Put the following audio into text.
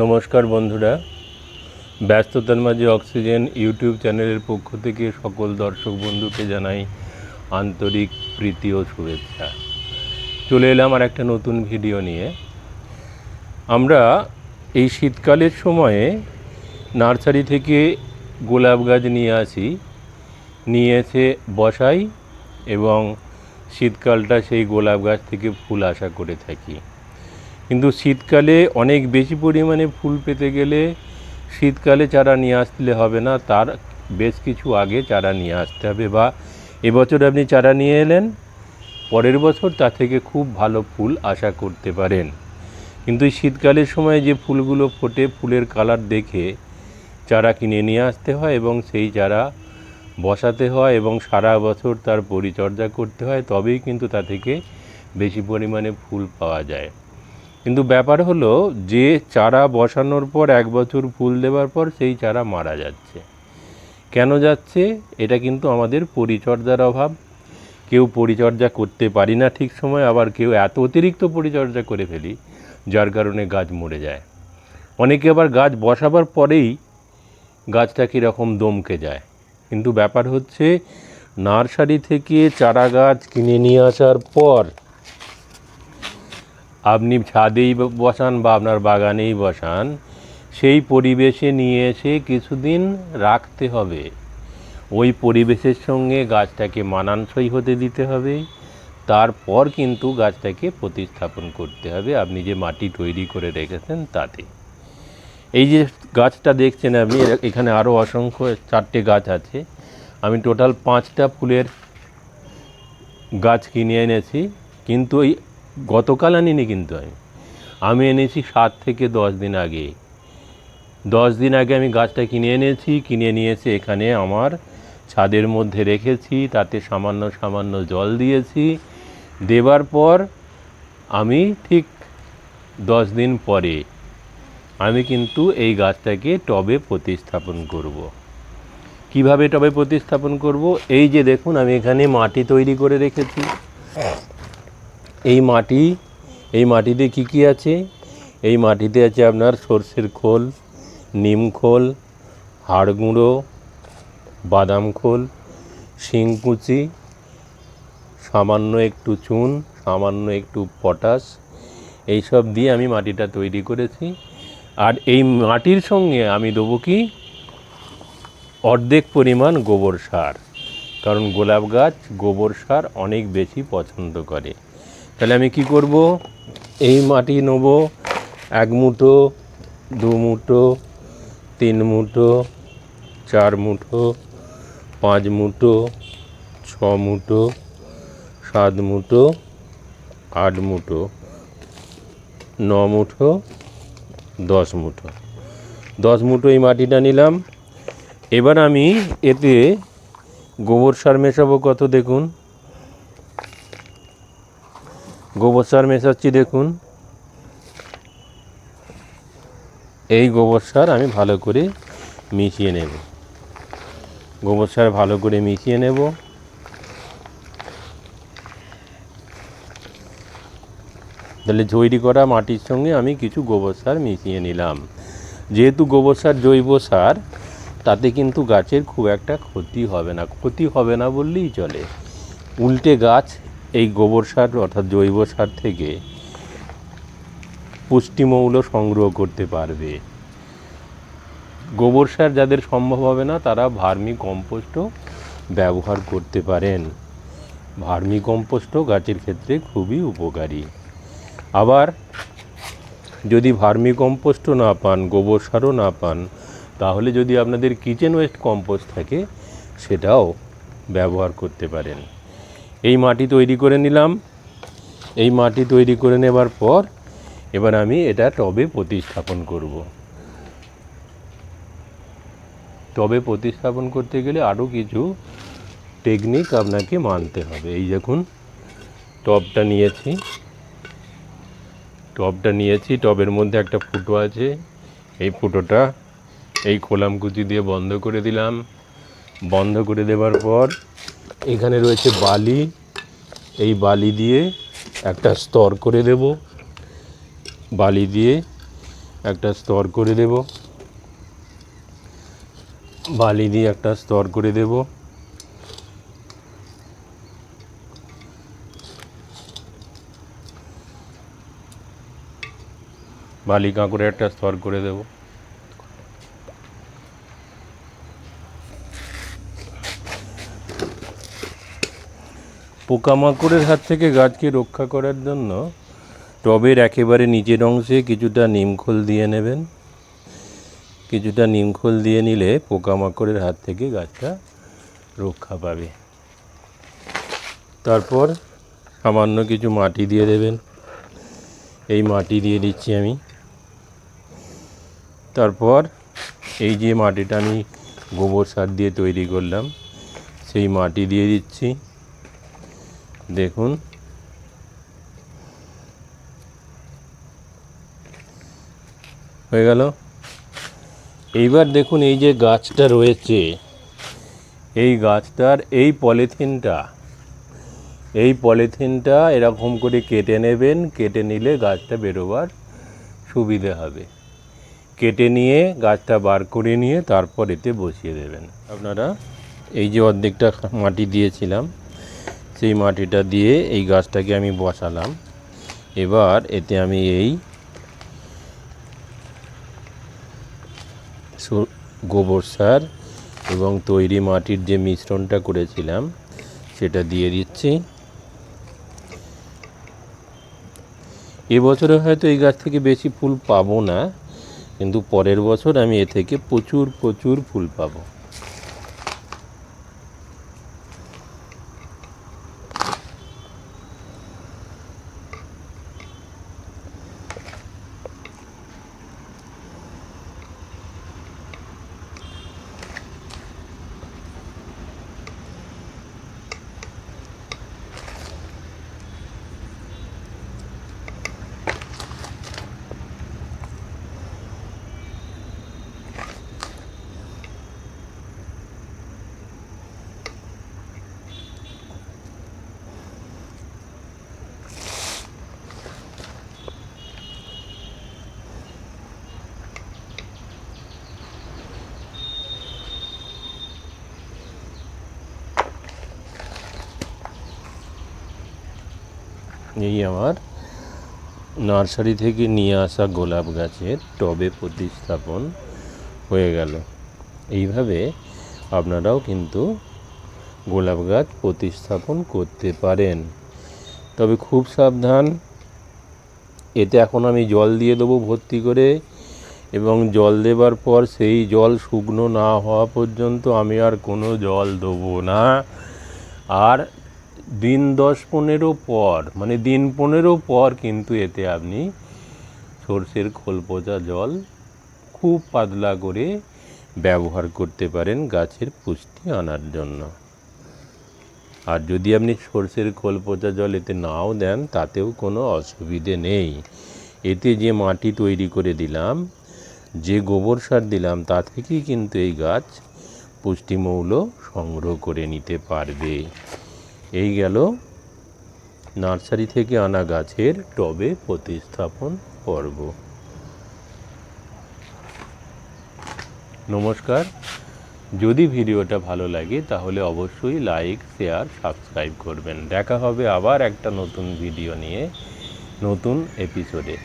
নমস্কার বন্ধুরা। ব্যস্ততার মাঝে অক্সিজেন ইউটিউব চ্যানেলের পক্ষ থেকে সকল দর্শক বন্ধুকে জানাই আন্তরিক প্রীতি ও শুভেচ্ছা। চলে এলাম আর একটা নতুন ভিডিও নিয়ে। আমরা এই শীতকালের সময়ে নার্সারি থেকে গোলাপ গাছ নিয়ে আসি। নিয়ে এসে বসাই এবং শীতকালটা সেই গোলাপ গাছ থেকে ফুল আশা করে থাকি। কিন্তু শীতকালে অনেক বেশি পরিমাণে ফুল পেতে গেলে শীতকালে চারা নিয়ে আসলে হবে না, তার বেশ কিছু আগে চারা নিয়ে আসতে হবে বা এবছর আপনি চারা নিয়ে এলেন, পরের বছর তা থেকে খুব ভালো ফুল আশা করতে পারেন। কিন্তু শীতকালের সময় যে ফুলগুলো ফোটে, ফুলের কালার দেখে চারা কিনে নিয়ে আসতে হয় এবং সেই চারা বসাতে হয় এবং সারা বছর তার পরিচর্যা করতে হয়, তবেই কিন্তু তা থেকে বেশি পরিমাণে ফুল পাওয়া যায়। কিন্তু ব্যাপার হলো যে চারা বসানোর পর এক বছর ফুল দেওয়ার পর সেই চারা মারা যাচ্ছে। কেন যাচ্ছে? এটা কিন্তু আমাদের পরিচর্যার অভাব। কেউ পরিচর্যা করতে পারি না ঠিক সময়, আবার কেউ এত অতিরিক্ত পরিচর্যা করে ফেলি, যার কারণে গাছ মরে যায়। অনেকে আবার গাছ বসাবার পরেই গাছটা কীরকম দমকে যায়। কিন্তু ব্যাপার হচ্ছে, নার্সারি থেকে চারা গাছ কিনে নিয়ে আসার পর আপনি ছাদেই বসান বা আপনার বাগানেই বসান, সেই পরিবেশে নিয়ে এসে কিছুদিন রাখতে হবে। ওই পরিবেশের সঙ্গে গাছটাকে মানানসই হতে দিতে হবে। তারপর কিন্তু গাছটাকে প্রতিস্থাপন করতে হবে। আপনি যে মাটি তৈরি করে রেখেছেন তাতে। এই যে গাছটা দেখছেন আপনি এখানে আরও অসংখ্য চারটে গাছ আছে। আমি টোটাল পাঁচটা ফুলের গাছ কিনে এনেছি। কিন্তু ওই গতকাল আনিনি কিন্তু আমি। আমি এনেছি সাত থেকে দশ দিন আগে। দশ দিন আগে আমি গাছটা কিনে এনেছি, কিনে নিয়েছি এখানে আমার ছাদের মধ্যে রেখেছি, তাতে সামান্য সামান্য জল দিয়েছি। দেবার পর আমি ঠিক দশ দিন পরে আমি কিন্তু এই গাছটাকে টবে প্রতিস্থাপন করব। কীভাবে টবে প্রতিস্থাপন করব? এই যে দেখুন, আমি এখানে মাটি তৈরি করে রেখেছি। এই মাটি, এই মাটিতে কি কি আছে? এই মাটিতে আছে আপনার সর্ষের খোল, নিম খোল, হাড় গুঁড়ো, বাদাম খোল, শিংকুচি, সামান্য একটু চুন, সামান্য একটু পটাশ, এইসব দিয়ে আমি মাটিটা তৈরি করেছি। আর এই মাটির সঙ্গে আমি দেবো কি? অর্ধেক পরিমাণ গোবর সার। কারণ গোলাপ গাছ গোবর সার অনেক বেশি পছন্দ করে। তাহলে আমি কি করব? এই মাটি নেব, এক মুঠো, দু মুঠো, তিন মুঠো, চার মুঠো, পাঁচ মুঠো, ছ মুঠো, সাত মুঠো, আট মুঠো, ন মুঠো, দশ মুঠো। দশ মুঠো এই মাটিটা নিলাম। এবার আমি এতে গোবর সার মেশাবো কত দেখুন। গোবর সার মেশাচ্ছি দেখুন। এই গোবর সার আমি ভালো করে মিশিয়ে নেব। গোবর সার ভালো করে মিশিয়ে নেব। তাহলে তৈরি করা মাটির সঙ্গে আমি কিছু গোবর সার মিশিয়ে নিলাম। যেহেতু গোবর সার জৈব সার, তাতে কিন্তু গাছের খুব একটা ক্ষতি হবে না। ক্ষতি হবে না বললেই চলে। উল্টে গাছ এই গোবর সার অর্থাৎ জৈব সার থেকে পুষ্টিমৌল সংগ্রহ করতে পারবে। গোবর সার যাদের সম্ভব হবে না, তারা ভার্মি কম্পোস্টও ব্যবহার করতে পারেন। ভার্মি কম্পোস্টও গাছের ক্ষেত্রে খুবই উপকারী। আবার, যদি ভার্মি কম্পোস্টও না পান, গোবর সারও না পান, তাহলে যদি আপনাদের কিচেন ওয়েস্ট কম্পোস্ট থাকে, সেটাও ব্যবহার করতে পারেন। এই মাটি তৈরি করে নিলাম। এই মাটি তৈরি করে নেবার পর এবার আমি এটা টবে প্রতিস্থাপন করব। টবে প্রতিস্থাপন করতে গেলে আরও কিছু টেকনিক আপনাকে মানতে হবে। এই দেখুন, টবটা নিয়েছি। টবটা নিয়েছি, টবের মধ্যে একটা ফুটো আছে। এই ফুটোটা এই খোলামকুচি দিয়ে বন্ধ করে দিলাম। বন্ধ করে দেওয়ার পর এখানে রয়েছে বালি। এই বালি দিয়ে একটা স্তর করে দেব। বালি দিয়ে একটা স্তর করে দেব। বালি দিয়ে একটা স্তর করে দেব। বালি কাঁকড়ে একটা স্তর করে দেব। পোকামাকড়ের হাত থেকে গাছকে রক্ষা করার জন্য টবের একেবারে নিচের অংশে কিছুটা নিমখোল দিয়ে নেবেন। কিছুটা নিমখোল দিয়ে নিলে পোকামাকড়ের হাত থেকে গাছটা রক্ষা পাবে। তারপর সামান্য কিছু মাটি দিয়ে দেবেন। এই মাটি দিয়ে দিচ্ছি আমি। তারপর এই যে মাটিটা আমি গোবর সার দিয়ে তৈরি করলাম, সেই মাটি দিয়ে দিচ্ছি। দেখুন। হয়ে গেল। এইবার দেখুন এই যে গাছটা রয়েছে, এই গাছটার এই পলিথিনটা এই পলিথিনটা এরকম করে কেটে নেবেন, কেটে নিলে গাছটা বেরোবার সুবিধে হবে। কেটে নিয়ে গাছটা বার করে নিয়ে তারপর এতে বসিয়ে দেবেন। আপনারা এই যে অর্ধেকটা মাটি দিয়েছিলাম সেই মাটিটা দিয়ে এই গাছটাকে আমি বসালাম। এবার এতে আমি এই গোবর সার এবং তৈরি মাটির যে মিশ্রণটা করেছিলাম, সেটা দিয়ে দিচ্ছি। এবছরে হয়তো এই গাছ থেকে বেশি ফুল পাবো না, কিন্তু পরের বছর আমি এ থেকে প্রচুর প্রচুর ফুল পাবো। এই আমার নার্সারি থেকে নিয়ে আসা গোলাপ গাছের টবে প্রতিস্থাপন হয়ে গেল। এইভাবে আপনারাও কিন্তু গোলাপ গাছ প্রতিস্থাপন করতে পারেন। তবে খুব সাবধান, এতে এখন আমি জল দিয়ে দেবো ভর্তি করে এবং জল দেবার পর সেই জল শুকনো না হওয়া পর্যন্ত আমি আর কোনো জল দেবো না। আর দিন দশ পনেরো পর মানে দিন পনেরো পর কিন্তু এতে আপনি সর্ষের খোল পচা জল খুব পাতলা করে ব্যবহার করতে পারেন গাছের পুষ্টি আনার জন্য। আর যদি আপনি সর্ষের খোল পচা জল এতে নাও দেন, তাতেও কোনো অসুবিধে নেই। এতে যে মাটি তৈরি করে দিলাম, যে গোবর সার দিলাম, তা থেকেই কিন্তু এই গাছ পুষ্টিমৌল সংগ্রহ করে নিতে পারবে। এই গেল নার্সারি থেকে আনা গাছের টবে প্রতিস্থাপন পর্ব। নমস্কার। যদি ভিডিওটা ভালো লাগে তাহলে অবশ্যই লাইক, শেয়ার, সাবস্ক্রাইব করবেন। দেখা হবে আবার একটা নতুন ভিডিও নিয়ে, নতুন এপিসোডে।